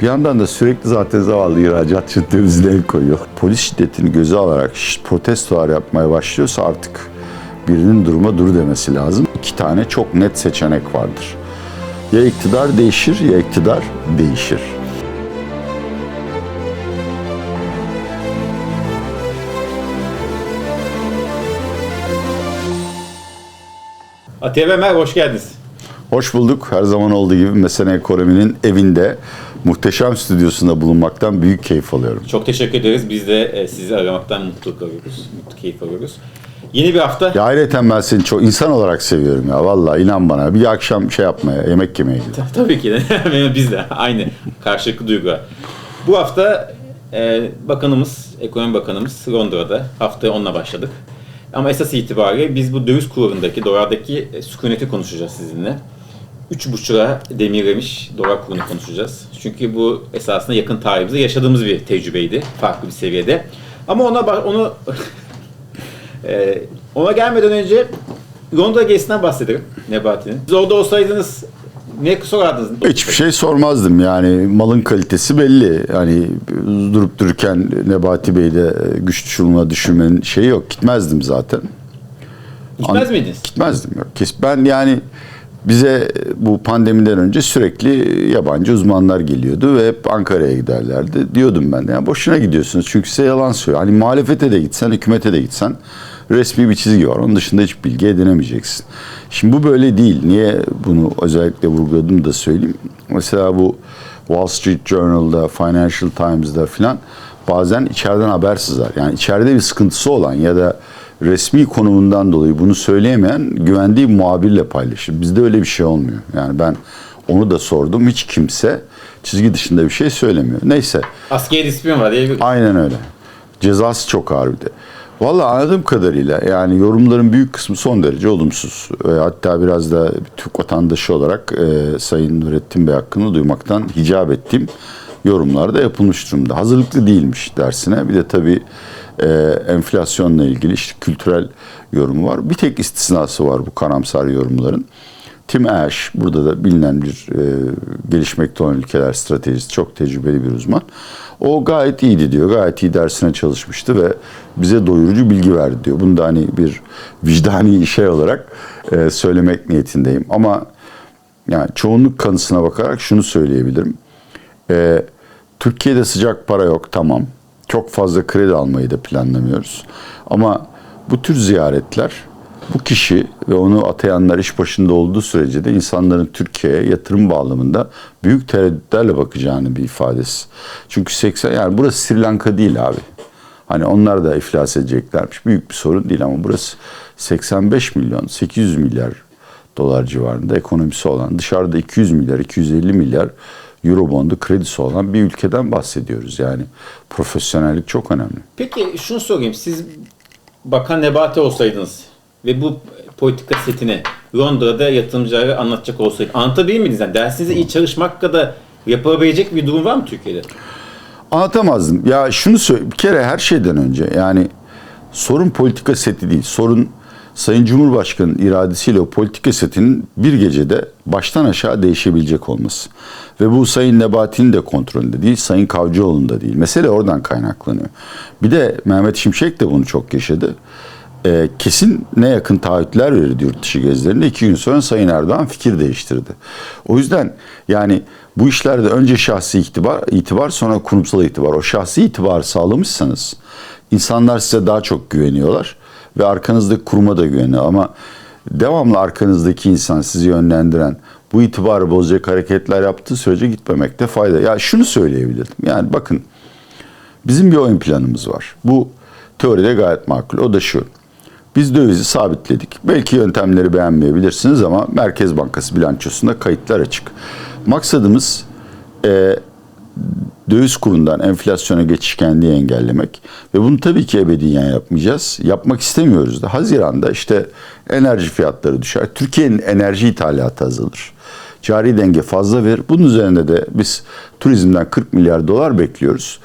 Bir yandan da sürekli zaten zavallı ihracatçı dövizine el koyuyor. Polis şiddetini göze alarak protestolar yapmaya başlıyorsa artık birinin duruma dur demesi lazım. İki tane çok net seçenek vardır. Ya iktidar değişir ya iktidar değişir. Atiye ve Mer hoş geldiniz. Hoş bulduk. Her zaman olduğu gibi Mesene Ekonomi'nin evinde muhteşem stüdyosunda bulunmaktan büyük keyif alıyorum. Çok teşekkür ederiz. Biz de e, sizi aramaktan mutluluk alıyoruz. Mutlu keyif alıyoruz. Yeni bir hafta. Ya ayrıca ben seni çok insan olarak seviyorum ya. Vallahi inan bana. Bir akşam şey yapmaya, yemek yemeye gidelim. Tabii ki de. Biz de aynı karşılıklı duygu. Bu hafta e, bakanımız, ekonomi bakanımız Londra'da. Haftaya onunla başladık. Ama esas itibariyle biz bu döviz kurundaki, dolardaki e, sükuneti konuşacağız sizinle. 3,5'a demirlemiş dolar kurunu konuşacağız. Çünkü bu esasında yakın tarihimizde yaşadığımız bir tecrübeydi. Farklı bir seviyede. Ama ona onu Ee, ona gelmeden önce Londra gezisinden bahsedelim Nebati'nin. Siz orada olsaydınız ne sorardınız? Hiçbir şey sormazdım yani malın kalitesi belli. Hani durup dururken Nebati Bey'de güç düşürme düşürmenin şeyi yok. Gitmezdim zaten. Gitmez An- miydiniz? Gitmezdim yok. Ben yani bize bu pandemiden önce sürekli yabancı uzmanlar geliyordu ve hep Ankara'ya giderlerdi. Diyordum ben de yani boşuna gidiyorsunuz çünkü size yalan söylüyor. Hani muhalefete de gitsen, hükümete de gitsen resmi bir çizgi var. Onun dışında hiç bilgi edinemeyeceksin. Şimdi bu böyle değil. Niye bunu özellikle vurguladım da söyleyeyim. Mesela bu Wall Street Journal'da, Financial Times'da filan bazen içeriden haber sızar. Yani içeride bir sıkıntısı olan ya da resmi konumundan dolayı bunu söyleyemeyen güvendiği muhabirle paylaşır. Bizde öyle bir şey olmuyor. Yani ben onu da sordum. Hiç kimse çizgi dışında bir şey söylemiyor. Neyse. Askeri disiplin var diye. Aynen öyle. Cezası çok ağır bir de. Valla anladığım kadarıyla yani yorumların büyük kısmı son derece olumsuz. Ve hatta biraz da bir Türk vatandaşı olarak e, Sayın Nurettin Bey hakkında duymaktan hicap ettiğim yorumlar da yapılmış durumda. Hazırlıklı değilmiş dersine. Bir de tabii e, enflasyonla ilgili işte kültürel yorumu var. Bir tek istisnası var bu karamsar yorumların. Tim Ash, burada da bilinen bir e, gelişmekte olan ülkeler stratejisi, çok tecrübeli bir uzman. O gayet iyiydi diyor, gayet iyi dersine çalışmıştı ve bize doyurucu bilgi verdi diyor. Bunu da hani bir vicdani şey olarak e, söylemek niyetindeyim. Ama yani çoğunluk kanısına bakarak şunu söyleyebilirim. E, Türkiye'de sıcak para yok, tamam. Çok fazla kredi almayı da planlamıyoruz. Ama bu tür ziyaretler bu kişi ve onu atayanlar iş başında olduğu sürece de insanların Türkiye'ye yatırım bağlamında büyük tereddütlerle bakacağını bir ifadesi. Çünkü 80 yani burası Sri Lanka değil abi. Hani onlar da iflas edeceklermiş. Büyük bir sorun değil ama burası 85 milyon 800 milyar dolar civarında ekonomisi olan dışarıda 200 milyar 250 milyar Eurobond'u kredisi olan bir ülkeden bahsediyoruz. Yani profesyonellik çok önemli. Peki şunu sorayım. Siz Bakan Nebati olsaydınız ve bu politika setini Londra'da yatırımcılara anlatacak olsaydınız anlatabilir miydiniz? Yani dersinize iyi çalışmak kadar yapılabilecek bir durum var mı Türkiye'de? Anlatamazdım. Ya şunu söyle bir kere her şeyden önce yani sorun politika seti değil. Sorun Sayın Cumhurbaşkanı'nın iradesiyle o politika setinin bir gecede baştan aşağı değişebilecek olması. Ve bu Sayın Nebati'nin de kontrolünde değil, Sayın Kavcıoğlu'nun da değil. Mesele oradan kaynaklanıyor. Bir de Mehmet Şimşek de bunu çok yaşadı. Ee, kesin ne yakın taahhütler verirdi yurt dışı gezilerinde. iki gün sonra Sayın Erdoğan fikir değiştirdi. O yüzden yani bu işlerde önce şahsi itibar, itibar sonra kurumsal itibar. O şahsi itibarı sağlamışsanız insanlar size daha çok güveniyorlar ve arkanızdaki kuruma da güveniyor. Ama devamlı arkanızdaki insan sizi yönlendiren bu itibarı bozacak hareketler yaptığı sürece gitmemekte fayda. Ya şunu söyleyebilirdim. Yani bakın bizim bir oyun planımız var. Bu teoride gayet makul. O da şu. Biz dövizi sabitledik. Belki yöntemleri beğenmeyebilirsiniz ama Merkez Bankası bilançosunda kayıtlar açık. Maksadımız e, döviz kurundan enflasyona geçişkenliği engellemek ve bunu tabii ki ebediyen yapmayacağız. Yapmak istemiyoruz da. Haziran'da işte enerji fiyatları düşer. Türkiye'nin enerji ithalatı azalır. Cari denge fazla verir. Bunun üzerine de biz turizmden 40 milyar dolar bekliyoruz.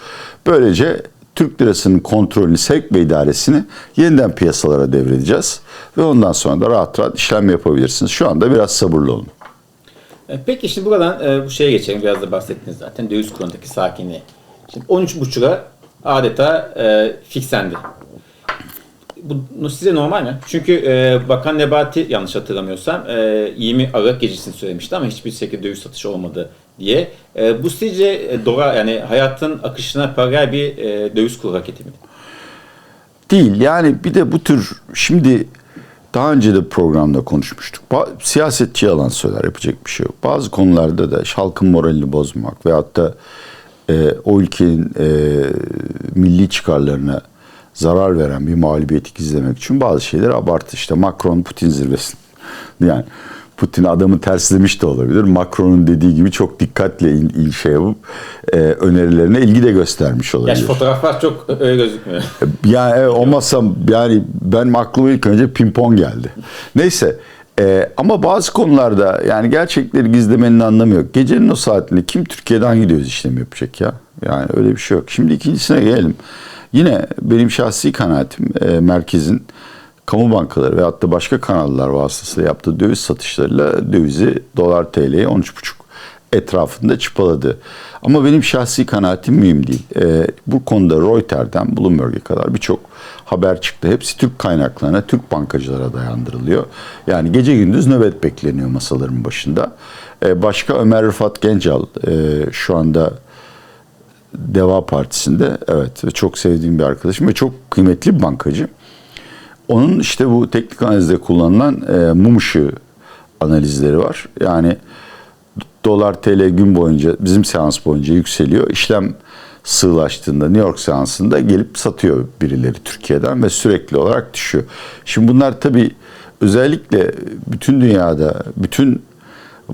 Böylece Türk lirasının kontrolünü, sevk ve idaresini yeniden piyasalara devredeceğiz. Ve ondan sonra da rahat rahat işlem yapabilirsiniz. Şu anda biraz sabırlı olun. E, Peki şimdi buradan e, bu şeye geçelim. Biraz da bahsettiniz zaten. Döviz kurundaki sakinliği. Şimdi 13.5'a adeta e, fixlendi. Bu size normal mi? Çünkü e, Bakan Nebati yanlış hatırlamıyorsam e, 20 Aralık gecesini söylemişti ama hiçbir şekilde döviz satışı olmadı diye. E, bu sizce e, doğa yani hayatın akışına paralel bir e, döviz kuru hareketi mi? Değil. Yani bir de bu tür şimdi daha önce de programda konuşmuştuk. Ba- siyasetçi yalan söyler yapacak bir şey yok. Bazı konularda da halkın moralini bozmak veyahut da e, o ülkenin e, milli çıkarlarına zarar veren bir mağlubiyeti gizlemek için bazı şeyleri abartı. İşte Macron Putin zirvesi. Yani Putin adamı terslemiş de olabilir. Macron'un dediği gibi çok dikkatle il, il şey yapıp e, önerilerine ilgi de göstermiş olabilir. Yaş fotoğraflar çok öyle gözükmüyor. Yani evet, olmazsam yani ben aklıma ilk önce pimpon geldi. Neyse e, ama bazı konularda yani gerçekleri gizlemenin anlamı yok. Gecenin o saatinde kim Türkiye'de hangi döviz işlemi yapacak ya? Yani öyle bir şey yok. Şimdi ikincisine gelelim. Yine benim şahsi kanaatim e, merkezin kamu bankaları veyahut da başka kanallar vasıtasıyla yaptığı döviz satışlarıyla dövizi dolar TL'ye 13,5 etrafında çıpaladı. Ama benim şahsi kanaatim mühim değil. Ee, bu konuda Reuters'den Bloomberg'e kadar birçok haber çıktı. Hepsi Türk kaynaklarına, Türk bankacılara dayandırılıyor. Yani gece gündüz nöbet bekleniyor masaların başında. Ee, başka Ömer Rıfat Gencal e, şu anda Deva Partisi'nde evet ve çok sevdiğim bir arkadaşım ve çok kıymetli bir bankacı. Onun işte bu teknik analizde kullanılan e, mum ışığı analizleri var. Yani dolar TL gün boyunca bizim seans boyunca yükseliyor. İşlem sığlaştığında New York seansında gelip satıyor birileri Türkiye'den ve sürekli olarak düşüyor. Şimdi bunlar tabii özellikle bütün dünyada bütün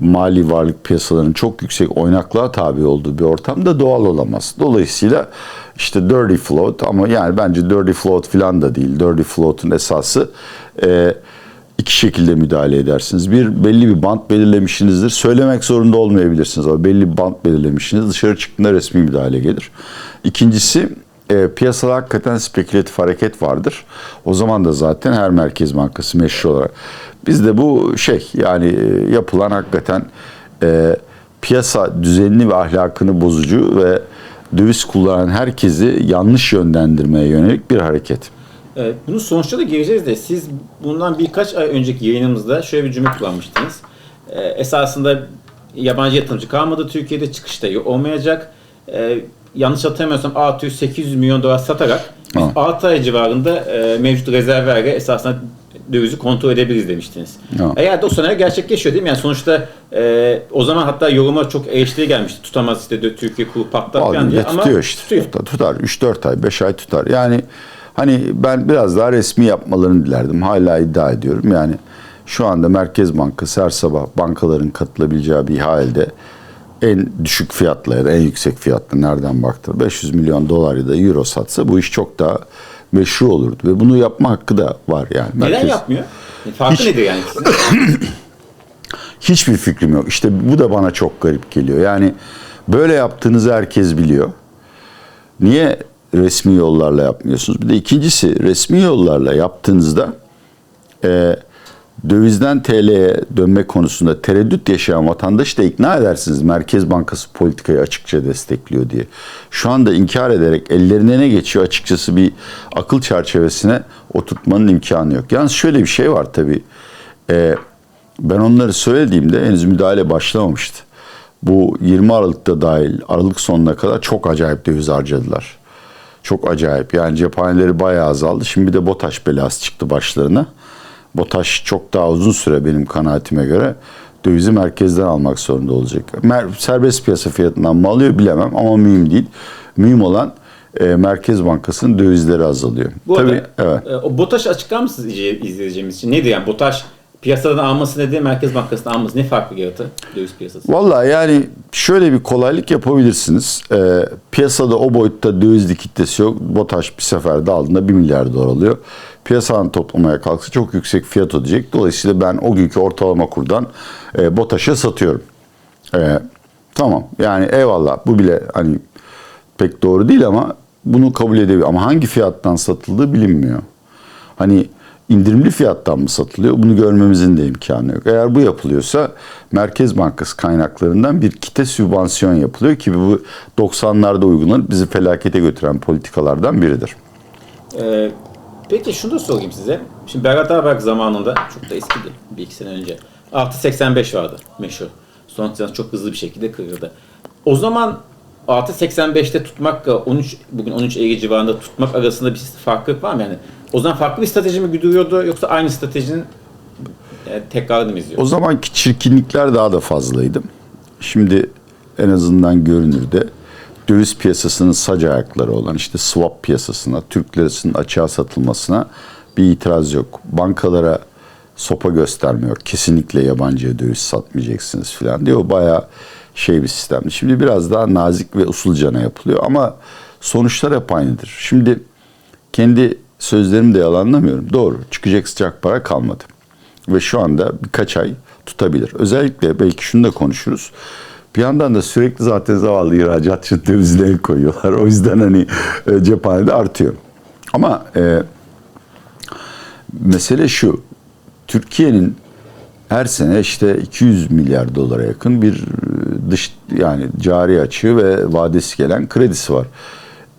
mali varlık piyasalarının çok yüksek oynaklığa tabi olduğu bir ortamda doğal olamaz. Dolayısıyla işte dirty float ama yani bence dirty float falan da değil. Dirty float'un esası e, iki şekilde müdahale edersiniz. Bir belli bir bant belirlemişsinizdir. Söylemek zorunda olmayabilirsiniz ama belli bir bant belirlemişsiniz. Dışarı çıktığında resmi müdahale gelir. İkincisi e, piyasada hakikaten spekülatif hareket vardır. O zaman da zaten her merkez bankası meşru olarak. Bizde bu şey yani e, yapılan hakikaten e, piyasa düzenini ve ahlakını bozucu ve döviz kullanan herkesi yanlış yönlendirmeye yönelik bir hareket. Evet, bunun sonuçta da gireceğiz de siz bundan birkaç ay önceki yayınımızda şöyle bir cümle kullanmıştınız. Ee, esasında yabancı yatırımcı kalmadı Türkiye'de çıkışta olmayacak. Ee, yanlış hatırlamıyorsam 600-800 milyon dolar satarak biz Ha. 6 ay civarında e, mevcut rezervlerle esasında dövizi kontrol edebiliriz demiştiniz. Ha. Eğer de o senaryo gerçekleşiyor değil mi? Yani sonuçta e, o zaman hatta yoruma çok eleştiri gelmişti. Tutamaz işte de Türkiye kuru patlar falan diye ama tutuyor işte. tutuyor. Tutar, tutar. 3-4 ay, 5 ay tutar. Yani hani ben biraz daha resmi yapmalarını dilerdim. Hala iddia ediyorum. Yani şu anda Merkez Bankası her sabah bankaların katılabileceği bir halde en düşük fiyatla ya da en yüksek fiyatla nereden baktı 500 milyon dolar ya da euro satsa bu iş çok daha meşru olurdu ve bunu yapma hakkı da var yani. Neden Merkez- yapmıyor? Farkı Hiç- nedir yani? Hiçbir fikrim yok. İşte bu da bana çok garip geliyor. Yani böyle yaptığınızı herkes biliyor. Niye resmi yollarla yapmıyorsunuz? Bir de ikincisi resmi yollarla yaptığınızda e, dövizden TL'ye dönme konusunda tereddüt yaşayan vatandaşı da ikna edersiniz. Merkez Bankası politikayı açıkça destekliyor diye. Şu anda inkar ederek ellerine ne geçiyor açıkçası bir akıl çerçevesine oturtmanın imkanı yok. Yalnız şöyle bir şey var tabii. E, ben onları söylediğimde henüz müdahale başlamamıştı. Bu 20 Aralık'ta dahil Aralık sonuna kadar çok acayip döviz harcadılar. Çok acayip. Yani cephaneleri bayağı azaldı. Şimdi bir de BOTAŞ belası çıktı başlarına. BOTAŞ çok daha uzun süre benim kanaatime göre dövizi merkezden almak zorunda olacak. Serbest piyasa fiyatından mı alıyor bilemem ama mühim değil. Mühim olan e, Merkez Bankası'nın dövizleri azalıyor. Bu Tabii, arada evet. e, o BOTAŞ'ı açıklar mısınız izley- izleyeceğimiz için? Nedir yani BOTAŞ piyasadan alması nedir, Merkez Bankası'ndan alması ne farklı yaratır döviz piyasası? Vallahi yani şöyle bir kolaylık yapabilirsiniz. Ee, piyasada o boyutta dövizli kitlesi yok. BOTAŞ bir seferde aldığında 1 milyar dolar alıyor. Piyasadan toplamaya kalksa çok yüksek fiyat ödeyecek. Dolayısıyla ben o günkü ortalama kurdan e, BOTAŞ'a satıyorum. Ee, tamam yani eyvallah bu bile hani pek doğru değil ama bunu kabul edebilir. Ama hangi fiyattan satıldığı bilinmiyor. Hani indirimli fiyattan mı satılıyor? Bunu görmemizin de imkanı yok. Eğer bu yapılıyorsa Merkez Bankası kaynaklarından bir kite sübvansiyon yapılıyor ki bu 90'larda uygulanıp bizi felakete götüren politikalardan biridir. Ee, peki şunu da sorayım size. Şimdi Berat Albayrak zamanında çok da eskidi bir iki sene önce. Artı 85 vardı meşhur. Sonra çok hızlı bir şekilde kırıldı. O zaman artı 85'te tutmakla 13 bugün 13 Eylül civarında tutmak arasında bir farklılık var mı yani? O zaman farklı bir strateji mi güdülüyordu yoksa aynı stratejinin e, tekrarını mı izliyor? O zamanki çirkinlikler daha da fazlaydı. Şimdi en azından görünürde döviz piyasasının sac ayakları olan işte swap piyasasına, Türk lirasının açığa satılmasına bir itiraz yok. Bankalara sopa göstermiyor. Kesinlikle yabancıya döviz satmayacaksınız falan diyor. O bayağı şey bir sistemdi. Şimdi biraz daha nazik ve usulcana yapılıyor ama sonuçlar hep aynıdır. Şimdi kendi sözlerimi de yalanlamıyorum. Doğru. Çıkacak sıcak para kalmadı. Ve şu anda birkaç ay tutabilir. Özellikle belki şunu da konuşuruz. Bir yandan da sürekli zaten zavallı ihracatçı dövizine el koyuyorlar. O yüzden hani e, cephanede artıyor. Ama e, mesele şu. Türkiye'nin her sene işte 200 milyar dolara yakın bir e, dış yani cari açığı ve vadesi gelen kredisi var.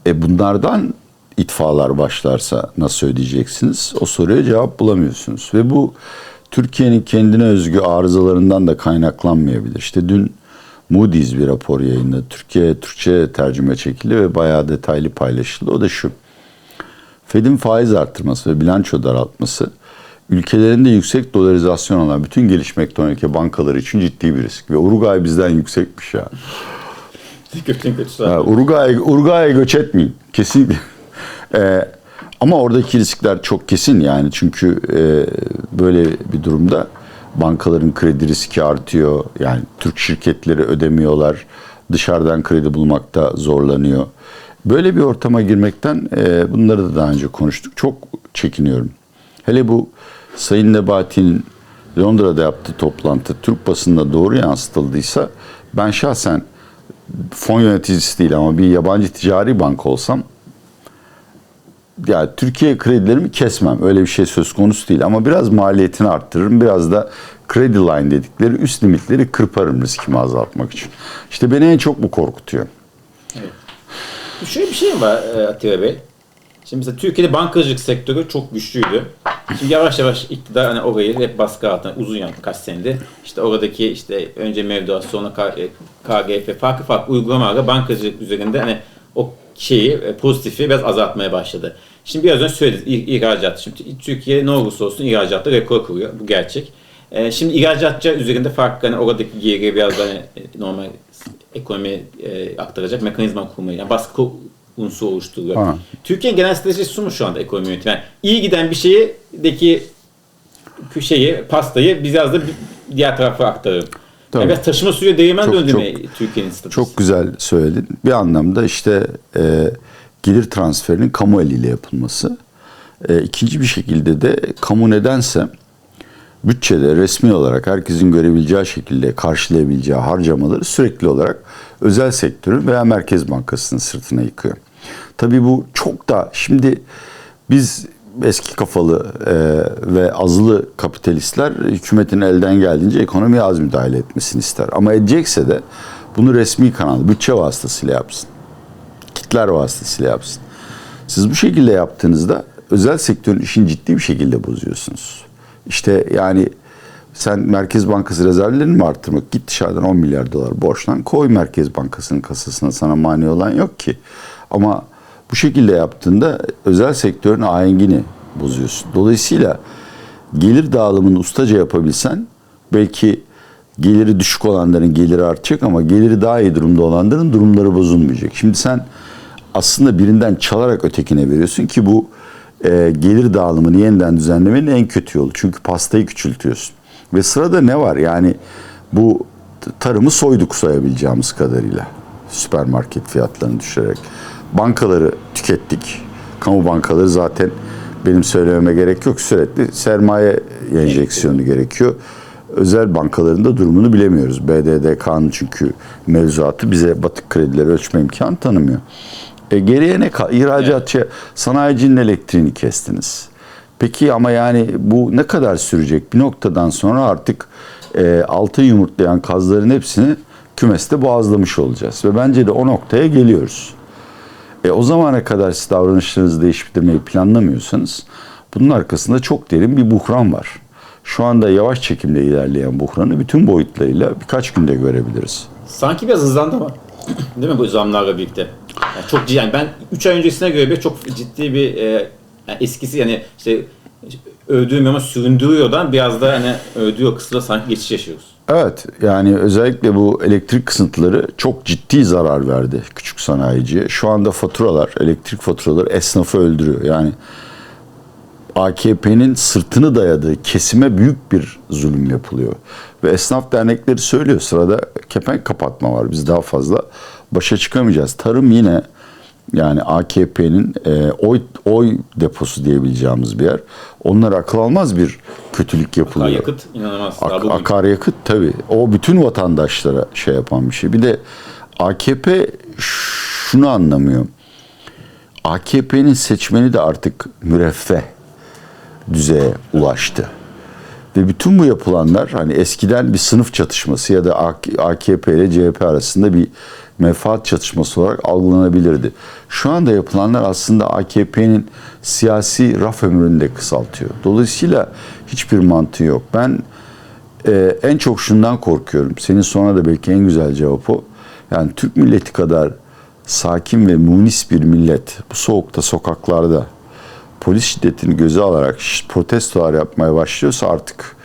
E bunlardan itfalar başlarsa nasıl ödeyeceksiniz? O soruya cevap bulamıyorsunuz. Ve bu Türkiye'nin kendine özgü arızalarından da kaynaklanmayabilir. İşte dün Moody's bir rapor yayınladı. Türkiye Türkçe tercüme çekildi ve bayağı detaylı paylaşıldı. O da şu. Fed'in faiz arttırması ve bilanço daraltması ülkelerinde yüksek dolarizasyon olan bütün gelişmekte olan ülke bankaları için ciddi bir risk. Ve Uruguay bizden yüksekmiş ya. Uruguay, Uruguay'a göç etmeyin. Kesinlikle. Ee, ama oradaki riskler çok kesin yani. Çünkü e, böyle bir durumda bankaların kredi riski artıyor. Yani Türk şirketleri ödemiyorlar. Dışarıdan kredi bulmakta zorlanıyor. Böyle bir ortama girmekten e, bunları da daha önce konuştuk. Çok çekiniyorum. Hele bu Sayın Nebati'nin Londra'da yaptığı toplantı Türk basınına doğru yansıtıldıysa ben şahsen fon yöneticisi değil ama bir yabancı ticari banka olsam ya Türkiye kredilerimi kesmem. Öyle bir şey söz konusu değil ama biraz maliyetini arttırırım. Biraz da kredi line dedikleri üst limitleri kırparım riskimi azaltmak için. İşte beni en çok bu korkutuyor. Şöyle bir şey var e, Atilla Bey. Şimdi mesela Türkiye'de bankacılık sektörü çok güçlüydü. Şimdi yavaş yavaş iktidar hani orayı hep baskı altına uzun yani kaç senedir. İşte oradaki işte önce mevduat sonra K- e, KGF farklı farklı uygulamalarla bankacılık üzerinde hani o şeyi e, pozitifi biraz azaltmaya başladı. Şimdi biraz önce söyledik ihracat. Şimdi Türkiye ne olursa olsun ihracatta rekor kuruyor. Bu gerçek. E, şimdi ihracatçı üzerinde farklı hani oradaki geri biraz da hani e, normal ekonomi e, aktaracak mekanizma kurmayı, yani baskı unsuru oluşturuyor. Ha. Türkiye'nin genel stratejisi su mu şu anda ekonomi yönetimi? Yani iyi giden bir şeydeki şeyi, pastayı biraz da diğer tarafa aktarırım. Tabii. Biraz taşıma suyu değirmen Çok- döndü mü çok- Türkiye'nin stratejisi? Çok güzel söyledin. Bir anlamda işte e, gelir transferinin kamu eliyle yapılması. E, ikinci bir şekilde de kamu nedense bütçede resmi olarak herkesin görebileceği şekilde karşılayabileceği harcamaları sürekli olarak özel sektörün veya Merkez Bankası'nın sırtına yıkıyor. Tabii bu çok da şimdi biz eski kafalı e, ve azılı kapitalistler hükümetin elden geldiğince ekonomiye az müdahale etmesini ister. Ama edecekse de bunu resmi kanal, bütçe vasıtasıyla yapsın. Kitler vasıtasıyla yapsın. Siz bu şekilde yaptığınızda özel sektörün işini ciddi bir şekilde bozuyorsunuz. İşte yani sen Merkez Bankası rezervlerini mi arttırmak? Git dışarıdan 10 milyar dolar borçlan koy Merkez Bankası'nın kasasına sana mani olan yok ki. Ama bu şekilde yaptığında özel sektörün ahengini bozuyorsun. Dolayısıyla gelir dağılımını ustaca yapabilsen belki geliri düşük olanların geliri artacak ama geliri daha iyi durumda olanların durumları bozulmayacak. Şimdi sen aslında birinden çalarak ötekine veriyorsun ki bu e, gelir dağılımını yeniden düzenlemenin en kötü yolu. Çünkü pastayı küçültüyorsun. Ve sırada ne var? Yani bu tarımı soyduk sayabileceğimiz kadarıyla. Süpermarket fiyatlarını düşürerek. Bankaları tükettik. Kamu bankaları zaten benim söylememe gerek yok. Sürekli sermaye enjeksiyonu gerekiyor. Özel bankaların da durumunu bilemiyoruz. BDDK'nın çünkü mevzuatı bize batık kredileri ölçme imkanı tanımıyor. E geriye ne kal? İhracatçı, sanayicinin elektriğini kestiniz. Peki ama yani bu ne kadar sürecek? Bir noktadan sonra artık e, altın yumurtlayan kazların hepsini kümeste boğazlamış olacağız. Ve bence de o noktaya geliyoruz. E, o zamana kadar siz davranışlarınızı değiştirmeyi planlamıyorsanız bunun arkasında çok derin bir buhran var. Şu anda yavaş çekimde ilerleyen buhranı bütün boyutlarıyla birkaç günde görebiliriz. Sanki biraz hızlandı ama. Değil mi bu zamlarla birlikte? Yani çok. Yani ben 3 ay öncesine göre bile çok ciddi bir e, yani eskisi yani işte övdüğüm ama süründürüyordan biraz da hani övdüğü kısımda sanki geçiş yaşıyoruz. Evet yani özellikle bu elektrik kısıntıları çok ciddi zarar verdi küçük sanayiciye. Şu anda faturalar, elektrik faturaları esnafı öldürüyor. Yani AKP'nin sırtını dayadığı kesime büyük bir zulüm yapılıyor. Ve esnaf dernekleri söylüyor sırada kepenk kapatma var. Biz daha fazla başa çıkamayacağız. Tarım yine yani AKP'nin e, oy, oy deposu diyebileceğimiz bir yer. Onlara akıl almaz bir kötülük yapılıyor. Yakıt inanılmaz. Ak- akaryakıt tabii. O bütün vatandaşlara şey yapan bir şey. Bir de AKP şunu anlamıyor. AKP'nin seçmeni de artık müreffeh düzeye ulaştı. Ve bütün bu yapılanlar hani eskiden bir sınıf çatışması ya da AKP ile CHP arasında bir menfaat çatışması olarak algılanabilirdi. Şu anda yapılanlar aslında AKP'nin siyasi raf ömrünü de kısaltıyor. Dolayısıyla hiçbir mantığı yok. Ben e, en çok şundan korkuyorum. Senin sonra da belki en güzel cevap o. Yani Türk milleti kadar sakin ve munis bir millet bu soğukta sokaklarda polis şiddetini göze alarak protestolar yapmaya başlıyorsa artık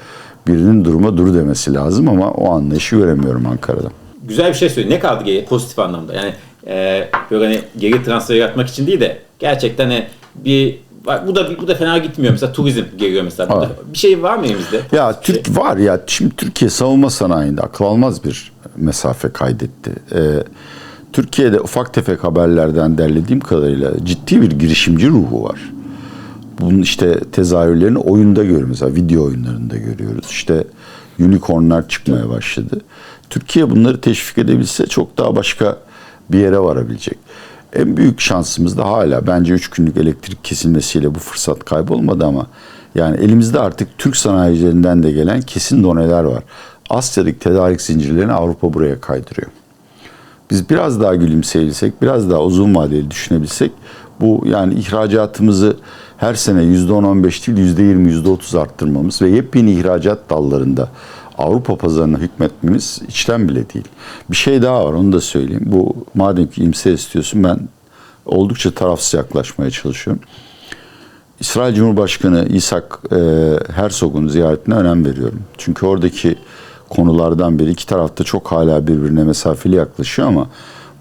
birinin duruma dur demesi lazım ama o anlayışı göremiyorum Ankara'da. Güzel bir şey söyledi. Ne kaldı geriye pozitif anlamda? Yani e, böyle hani geri transfer yaratmak için değil de gerçekten hani bir bu da bu da fena gitmiyor mesela turizm geliyor mesela. Burada. Bir şey var mı elimizde? Ya Türk var ya şimdi Türkiye savunma sanayinde akıl almaz bir mesafe kaydetti. Ee, Türkiye'de ufak tefek haberlerden derlediğim kadarıyla ciddi bir girişimci ruhu var. Bunun işte tezahürlerini oyunda görüyoruz. Mesela video oyunlarında görüyoruz. İşte unicornlar çıkmaya başladı. Türkiye bunları teşvik edebilse çok daha başka bir yere varabilecek. En büyük şansımız da hala bence 3 günlük elektrik kesilmesiyle bu fırsat kaybolmadı ama yani elimizde artık Türk sanayicilerinden de gelen kesin doneler var. Asya'daki tedarik zincirlerini Avrupa buraya kaydırıyor. Biz biraz daha gülümseyebilsek, biraz daha uzun vadeli düşünebilsek bu yani ihracatımızı her sene %10-15 değil %20, %30 arttırmamız ve yepyeni ihracat dallarında Avrupa pazarına hükmetmemiz içten bile değil. Bir şey daha var onu da söyleyeyim. Bu madem ki imse istiyorsun ben oldukça tarafsız yaklaşmaya çalışıyorum. İsrail Cumhurbaşkanı İshak e, Herzog'un ziyaretine önem veriyorum. Çünkü oradaki konulardan biri iki tarafta çok hala birbirine mesafeli yaklaşıyor ama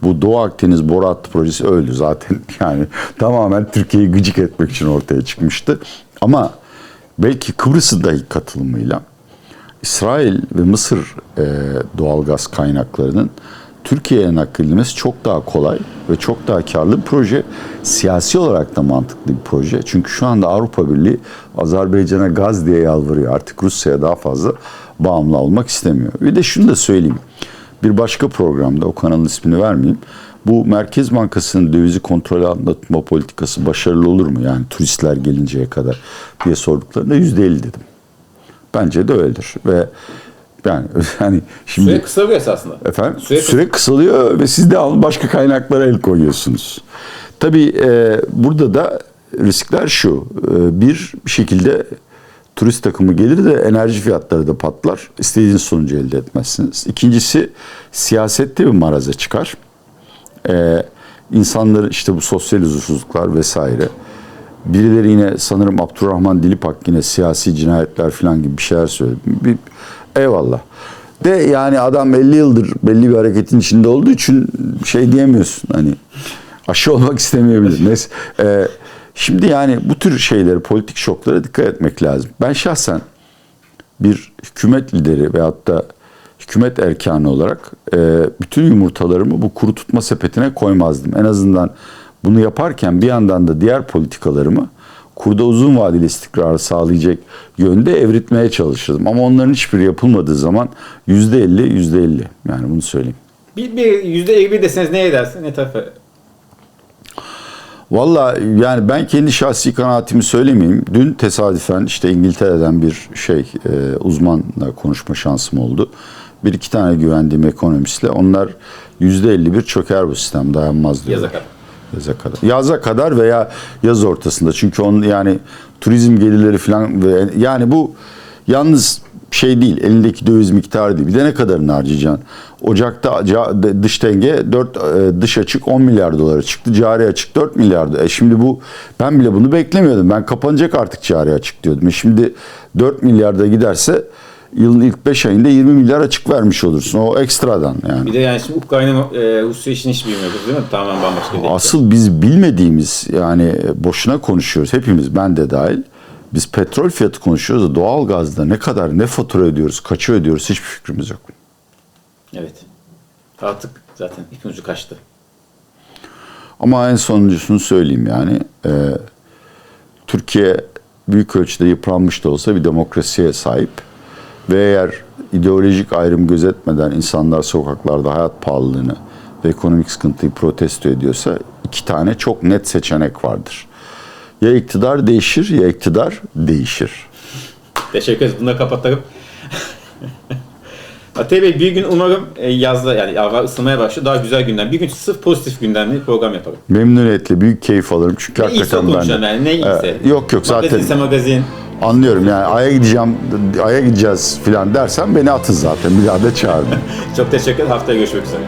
bu Doğu Akdeniz boru hattı projesi öldü zaten yani tamamen Türkiye'yi gıcık etmek için ortaya çıkmıştı. Ama belki Kıbrıs'ın dahi katılımıyla İsrail ve Mısır e, doğalgaz kaynaklarının Türkiye'ye nakledilmesi çok daha kolay ve çok daha karlı bir proje. Siyasi olarak da mantıklı bir proje. Çünkü şu anda Avrupa Birliği Azerbaycan'a gaz diye yalvarıyor. Artık Rusya'ya daha fazla bağımlı olmak istemiyor. Bir de şunu da söyleyeyim. Bir başka programda o kanalın ismini vermeyeyim. Bu Merkez Bankası'nın dövizi kontrol altında tutma politikası başarılı olur mu? Yani turistler gelinceye kadar diye sorduklarında yüzde elli dedim. Bence de öyledir ve yani yani şimdi Süre kısalıyor esasında. efendim Süre süre, kısalıyor ve siz de alın başka kaynaklara el koyuyorsunuz. Tabii e, burada da riskler şu. E, bir bir şekilde turist takımı gelir de enerji fiyatları da patlar. İstediğiniz sonucu elde etmezsiniz. İkincisi siyasette bir maraza çıkar. E, insanları işte bu sosyal huzursuzluklar vesaire. Birileri yine sanırım Abdurrahman Dilipak yine siyasi cinayetler falan gibi bir şeyler söyledi. Bir, eyvallah. De yani adam 50 yıldır belli bir hareketin içinde olduğu için şey diyemiyorsun. Hani aşı olmak istemeyebilir. Neyse. Ee, şimdi yani bu tür şeyleri, politik şoklara dikkat etmek lazım. Ben şahsen bir hükümet lideri veyahut da hükümet erkanı olarak e, bütün yumurtalarımı bu kuru tutma sepetine koymazdım. En azından bunu yaparken bir yandan da diğer politikalarımı kurda uzun vadeli istikrarı sağlayacak yönde evritmeye çalışırdım. Ama onların hiçbiri yapılmadığı zaman yüzde elli, yüzde elli. Yani bunu söyleyeyim. Bir, bir yüzde elli deseniz ne edersin? Ne tarafa? Valla yani ben kendi şahsi kanaatimi söylemeyeyim. Dün tesadüfen işte İngiltere'den bir şey e, uzmanla konuşma şansım oldu. Bir iki tane güvendiğim ekonomistle onlar yüzde 51 çöker bu sistem dayanmaz diyorlar. Yaza kadar. Yaza kadar. Yaza kadar veya yaz ortasında. Çünkü onun yani turizm gelirleri falan ve yani bu yalnız şey değil. Elindeki döviz miktarı değil. Bir de ne kadarını harcayacaksın? Ocak'ta ca- dış denge 4 dış açık 10 milyar dolara çıktı. Cari açık 4 milyardı. E şimdi bu ben bile bunu beklemiyordum. Ben kapanacak artık cari açık diyordum. E şimdi 4 milyarda giderse yılın ilk 5 ayında 20 milyar açık vermiş olursun. O ekstradan yani. Bir de yani şimdi Ukrayna e, Rusya işini hiç bilmiyoruz değil mi? Tamamen bambaşka bir Asıl biz bilmediğimiz yani boşuna konuşuyoruz hepimiz ben de dahil. Biz petrol fiyatı konuşuyoruz da doğal gazda ne kadar ne fatura ödüyoruz, kaçı ödüyoruz hiçbir fikrimiz yok. Evet. Artık zaten ipin ucu kaçtı. Ama en sonuncusunu söyleyeyim yani e, Türkiye büyük ölçüde yıpranmış da olsa bir demokrasiye sahip ve eğer ideolojik ayrım gözetmeden insanlar sokaklarda hayat pahalılığını ve ekonomik sıkıntıyı protesto ediyorsa iki tane çok net seçenek vardır. Ya iktidar değişir ya iktidar değişir. Teşekkür ederiz. Bunu da kapatalım. Atay Bey bir gün umarım e, yazda yani hava ısınmaya başlıyor. Daha güzel günden. Bir gün sırf pozitif gündemli program yapalım. Memnuniyetle büyük keyif alırım çünkü Ne hakikaten ben yani. Ne iyiyse. Evet, yok yok zaten Magazinse magazin. anlıyorum yani aya gideceğim aya gideceğiz filan dersen beni atın zaten bir daha da çağırmayın. Çok teşekkür ederim. Haftaya görüşmek üzere.